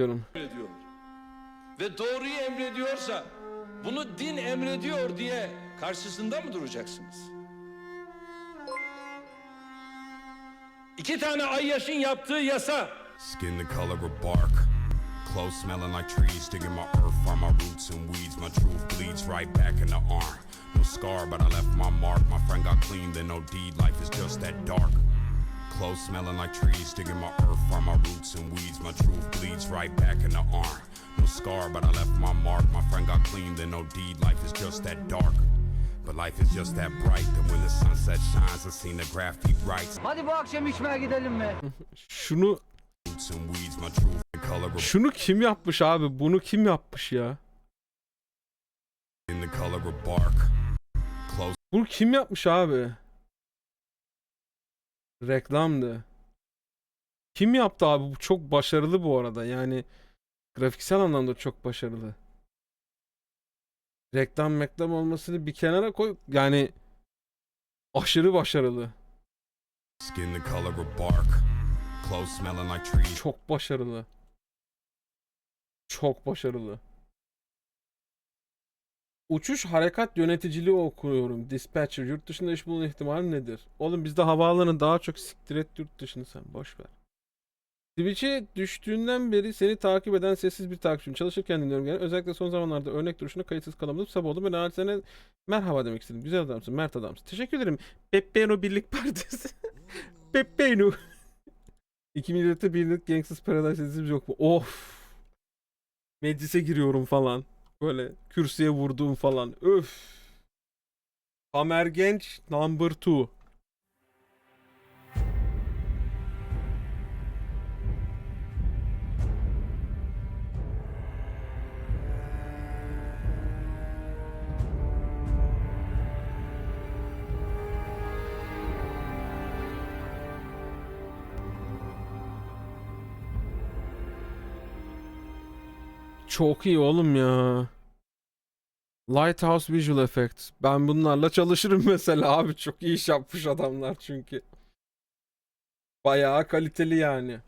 diyorum. emrediyor. Ve doğruyu emrediyorsa bunu din emrediyor diye karşısında mı duracaksınız? İki tane ayyaşın yaptığı yasa Skin the color of bark. Clothes smelling like trees, digging my earth, find my roots and weeds. My truth bleeds right back in the arm. No scar, but I left my mark. My friend got clean, then no deed. Life is just that dark. Clothes smelling like trees, digging my earth, find my roots and weeds. My truth bleeds right back in the arm. No scar, but I left my mark. My friend got clean, then no deed. Life is just that dark. But life is just that bright that when the sunset shines, I seen the graffiti writes. Hadi bu akşam içmeye gidelim mi? Şunu Roots and weeds, my truth the color of şunu kim yapmış abi? Bunu kim yapmış ya? in the color of bark. Close Bunu kim yapmış abi? Reklamdı. Kim yaptı abi? Bu çok başarılı bu arada. Yani grafiksel anlamda çok başarılı. Reklam meklam olmasını bir kenara koy. Yani aşırı başarılı. skin the color of bark. Clothes smelling like trees. Çok başarılı. Çok başarılı. Uçuş harekat yöneticiliği okuyorum. Dispatcher. Yurt dışında iş bulma ihtimali nedir? Oğlum bizde havaalanı daha çok siktir et yurt dışını sen. Boş ver. Twitch'e düştüğünden beri seni takip eden sessiz bir takipçim. Çalışırken dinliyorum yani. Özellikle son zamanlarda örnek duruşuna kayıtsız kalamadım. Sabah oldum. Ben sana merhaba demek istedim. Güzel adamsın. Mert adamsın. Teşekkür ederim. Peppeno Birlik Partisi. Peppeno. 2004'te Birlik Gangsters Paradise yok mu? Of. Meclise giriyorum falan. Böyle kürsüye vurduğum falan. Öf. Kamer Genç number 2. Çok iyi oğlum ya. Lighthouse Visual Effects. Ben bunlarla çalışırım mesela abi. Çok iyi iş yapmış adamlar çünkü. Bayağı kaliteli yani.